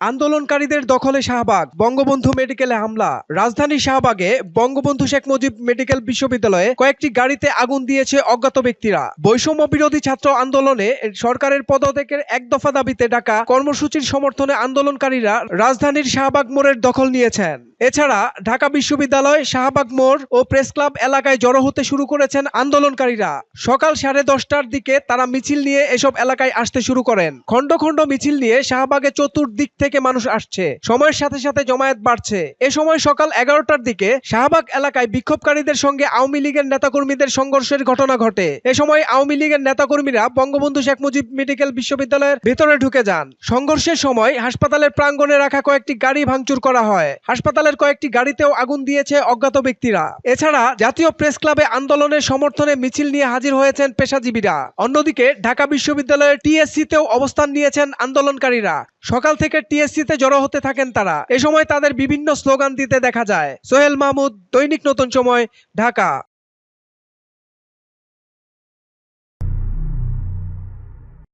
আন্দোলনকারীদের দখলে শাহবাগ, বঙ্গবন্ধু মেডিকেলে হামলা। রাজধানী শাহবাগে বঙ্গবন্ধু শেখ মুজিব মেডিকেল বিশ্ববিদ্যালয়ে কয়েকটি গাড়িতে আগুন দিয়েছে অজ্ঞাত ব্যক্তিরা। বৈষম্য বিরোধী ছাত্র আন্দোলনে সরকারের পদত্যাগের এক দফা দাবিতে ডাকা কর্মসূচির সমর্থনে আন্দোলনকারীরা রাজধানীর শাহবাগ মোড়ের দখল নিয়েছেন। এছাড়া ঢাকা বিশ্ববিদ্যালয়, শাহবাগ মোড় ও প্রেস ক্লাব এলাকায় জড়ো হতে শুরু করেছেন আন্দোলনকারীরা। সকাল সাড়ে দশটার দিকে তারা মিছিল নিয়ে এসব এলাকায় আসতে শুরু করেন। খণ্ড খণ্ড মিছিল নিয়ে শাহবাগে চতুর্দিক থেকে মানুষ আসছে। সময়ের সাথে সাথে জমায়েত বাড়ছে। এ সময় সকাল এগারোটার দিকে শাহবাগ এলাকায় বিক্ষোভকারীদের সঙ্গে আওয়ামী লীগের নেতাকর্মীদের সংঘর্ষের ঘটনা ঘটে। এ সময় আওয়ামী লীগের নেতাকর্মীরা বঙ্গবন্ধু শেখ মুজিব মেডিকেল বিশ্ববিদ্যালয়ের ভেতরে ঢুকে যান। সংঘর্ষের সময় হাসপাতালের প্রাঙ্গণে রাখা কয়েকটি গাড়ি ভাঙচুর করা হয়। হাসপাতালের কয়েকটি গাড়িতেও আগুন দিয়েছে অজ্ঞাত ব্যক্তিরা। এছাড়া জাতীয় প্রেস ক্লাবে আন্দোলনের সমর্থনে মিছিল নিয়ে হাজির হয়েছেন পেশাজীবীরা। অন্যদিকে ঢাকা বিশ্ববিদ্যালয়ের টিএসসি তেও অবস্থান নিয়েছেন আন্দোলনকারীরা। সকাল থেকে টিএসসিতে জড়ো হতে থাকেন তারা। এ সময় তাদের বিভিন্ন স্লোগান দিতে দেখা যায়। সোহেল মাহমুদ, দৈনিক নতুন সময়, ঢাকা।